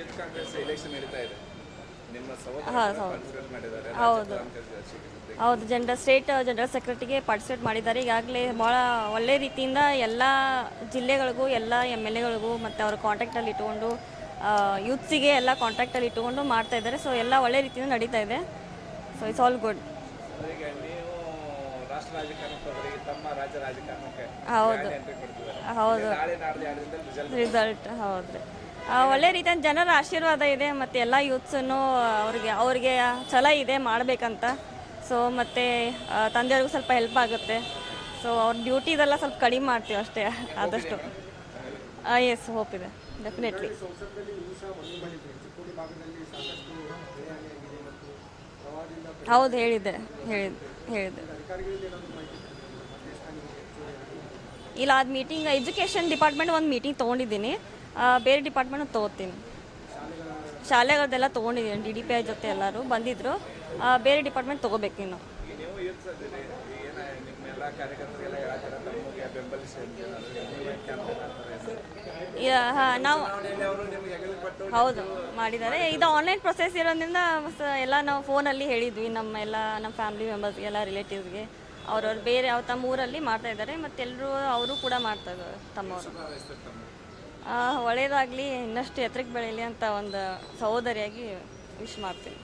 Youth Congress election ನಡೀತಾ ಇದೆ. ನಿಮ್ಮ ಸಹೋದರ ಹೌದು. ಹೌದು. ಹೌದು ಜನರಲ್ ಸ್ಟೇಟ್ ಜನರಲ್ ಸೆಕ್ರೆಟರಿಗೆ ಪಾರ್ಟಿಸಿಪೇಟ್ ಮಾಡಿದ್ದಾರೆ. ಈಗಾಗಲೇ ಭಾಳ ಒಳ್ಳೆ ರೀತಿಯಿಂದ ಎಲ್ಲ ಜಿಲ್ಲೆಗಳಿಗೂ ಎಲ್ಲ ಎಂ ಎಲ್ ಎಗಳಿಗೂ ಮತ್ತು ಅವ್ರ ಕಾಂಟ್ಯಾಕ್ಟಲ್ಲಿ ಇಟ್ಕೊಂಡು ಯೂತ್ಸಿಗೆ ಎಲ್ಲ ಕಾಂಟ್ಯಾಕ್ಟಲ್ಲಿ ಇಟ್ಕೊಂಡು ಮಾಡ್ತಾ ಇದ್ದಾರೆ. ಸೊ ಎಲ್ಲ ಒಳ್ಳೆ ರೀತಿಯಿಂದ ನಡೀತಾ ಇದೆ. ಸೊ ಇಟ್ಸ್ ಆಲ್ ಗುಡ್ ಹೌದು. ಹೌದು. ರಿಸಲ್ಟ್ ಹೌದು. ಒಳ್ಳೆ ರೀತಿಯ ಜನರ ಆಶೀರ್ವಾದ ಇದೆ ಮತ್ತು ಎಲ್ಲ ಯೂತ್ಸನ್ನು ಅವ್ರಿಗೆ ಅವ್ರಿಗೆ ಛಲ ಇದೆ ಮಾಡಬೇಕಂತ. ಸೊ ಮತ್ತು ತಂದೆಯವ್ರಿಗೂ ಸ್ವಲ್ಪ ಹೆಲ್ಪ್ ಆಗುತ್ತೆ. ಸೊ ಅವ್ರ ಡ್ಯೂಟಿದೆಲ್ಲ ಸ್ವಲ್ಪ ಕಡಿಮೆ ಮಾಡ್ತೀವಿ ಅಷ್ಟೇ, ಆದಷ್ಟು. ಎಸ್ ಹೋಪ್ ಇದೆ ಡೆಫಿನೆಟ್ಲಿ ಹೌದು, ಹೇಳಿದ್ದೆ ಹೇಳಿದ್ದೆ ಹೇಳಿದ್ದೆ. ಇಲ್ಲ, ಅದು ಮೀಟಿಂಗ್ ಎಜುಕೇಷನ್ ಡಿಪಾರ್ಟ್ಮೆಂಟ್ ಒಂದು ಮೀಟಿಂಗ್ ತೊಗೊಂಡಿದ್ದೀನಿ. ಬೇರೆ ಡಿಪಾರ್ಟ್ಮೆಂಟ್ ತೊಗೋತೀನಿ. ಶಾಲೆಗಳದೆಲ್ಲ ತೊಗೊಂಡಿದ್ದೀನಿ ಡಿ ಡಿ ಪಿ ಐ ಜೊತೆ ಎಲ್ಲರೂ ಬಂದಿದ್ದರು ಬೇರೆ ಡಿಪಾರ್ಟ್ಮೆಂಟ್ ತೊಗೋಬೇಕು ಇನ್ನು. ನೀವು ಹೌದು ಮಾಡಿದ್ದಾರೆ. ಇದು ಆನ್ಲೈನ್ ಪ್ರೊಸೆಸ್ ಇರೋದ್ರಿಂದ ಎಲ್ಲ ನಾವು ಫೋನಲ್ಲಿ ಹೇಳಿದ್ವಿ ನಮ್ಮ ಎಲ್ಲ ನಮ್ಮ ಫ್ಯಾಮಿಲಿ ಮೆಂಬರ್ಸ್ ಎಲ್ಲ ರಿಲೇಟಿವ್ಸ್ಗೆ ಅವ್ರವ್ರು ಬೇರೆ ಅವ್ರು ತಮ್ಮ ಊರಲ್ಲಿ ಮಾಡ್ತಾ ಇದ್ದಾರೆ ಮತ್ತು ಎಲ್ಲರೂ ಅವರು ಕೂಡ ಮಾಡ್ತಾ ಇದ್ದಾರೆ ತಮ್ಮವರು. ಒಳ್ಳೆಯದಾಗಲಿ ಇನ್ನಷ್ಟು ಎತ್ತರಕ್ಕೆ ಬೆಳೀಲಿ ಅಂತ ಒಂದು ಸಹೋದರಿಯಾಗಿ ವಿಶ್ ಮಾಡ್ತೀನಿ.